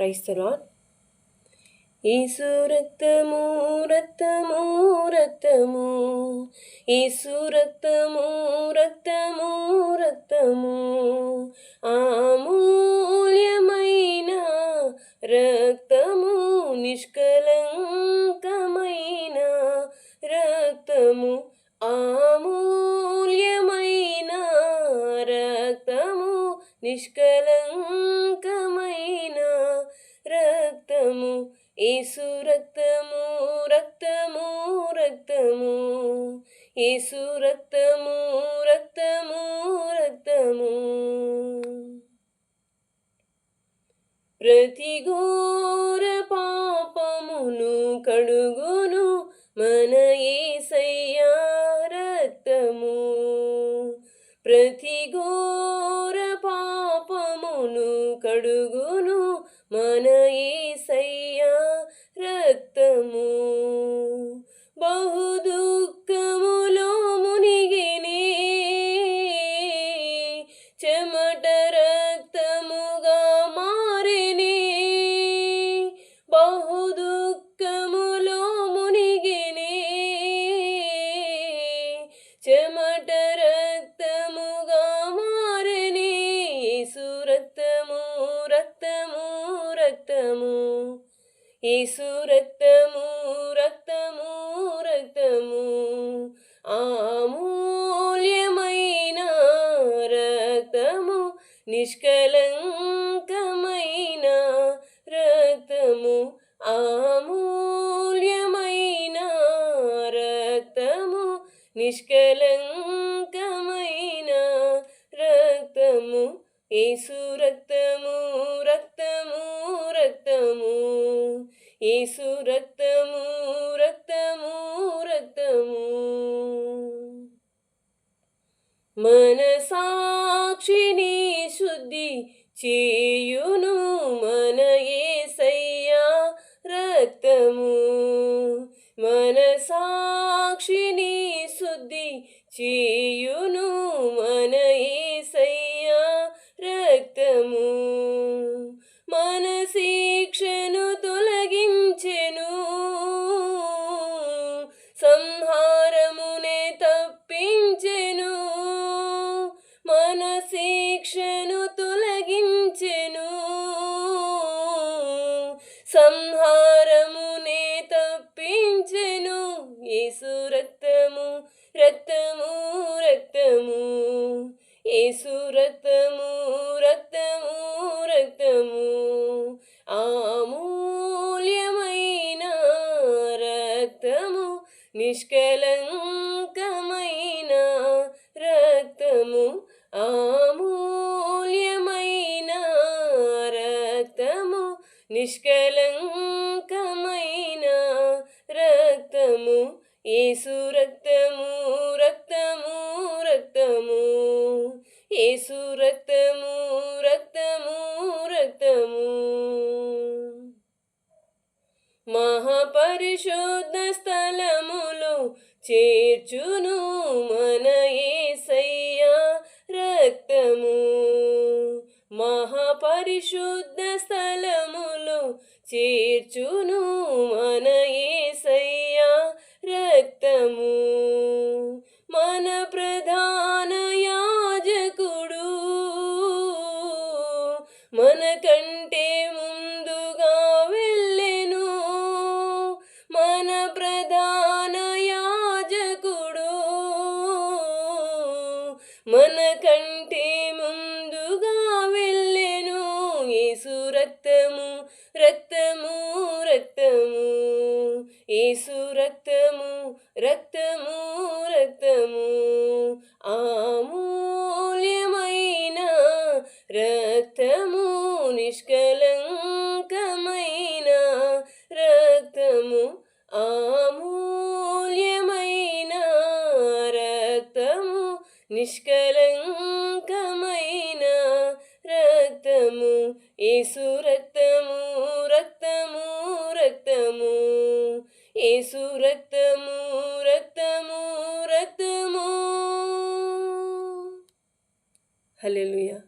క్రైస్తలాడ్ ఈసు రక్తము రక్తము రక్తము ఈసు రక్తము రక్తము రక్తము అమూల్యమైన రక్తము నిష్కలంకమైన రక్తము అమూల్యమైన రక్తము నిష్కలంకమైన రక్తము ఏసు రక్తము రక్తము రక్తము. ఏసు రక్తము రక్తము రక్తము. ప్రతి ఘోర పాపమును కడుగును మన ఏసయ్యా రక్తము. ప్రతి ఘోర పాపమును కడుగును మన ఏసయ్యా రక్తము. బహు దుఃఖములో మునిగినే. చెమట రక్తముగా మారినే. బహు దుఃఖములో మునిగినే. చెమట రక్తముగా యేసు రక్తము రక్తము రక్తము అమూల్యమైన రక్తము నిష్కలంకమైన రక్తము అమూల్యమైన రక్తము నిష్కలంకమైన యేసు రక్తము రక్తము రక్తము. మన సాక్షిని శుద్ధి చేయును మన ఏసయ్యా రక్తము. మన సాక్షిని శుద్ధి చేయును మన ఏ భారమునే తప్పించెను. యేసు రక్తము రక్తము రక్తము. యేసు రక్తము రక్తము రక్తము. ఆమూల్యమైన రక్తము నిష్కలంకమైన రక్తము. ఆమ నిష్కలంకమైన రక్తము ఏసు రక్తము రక్తము రక్తము. ఏసు రక్తము రక్తము రక్తము. మహాపరిశుద్ధ స్థలములు చేర్చును మన ఏసయ్యా రక్తము. మహాపరిశుద్ధ స్థలములు చేర్చును మన ఏసయ్యా రక్తము. మన ప్ర రక్తము రక్తము ఆమూల్యమైన రక్తము నిష్కలంకమైన రక్తము ఆమూల్యమైన రక్తము నిష్కలంకమైన రక్తము ఏసు రక్తము రక్త ఏసు రక్తము రక్తము రక్తము. హలెలుయా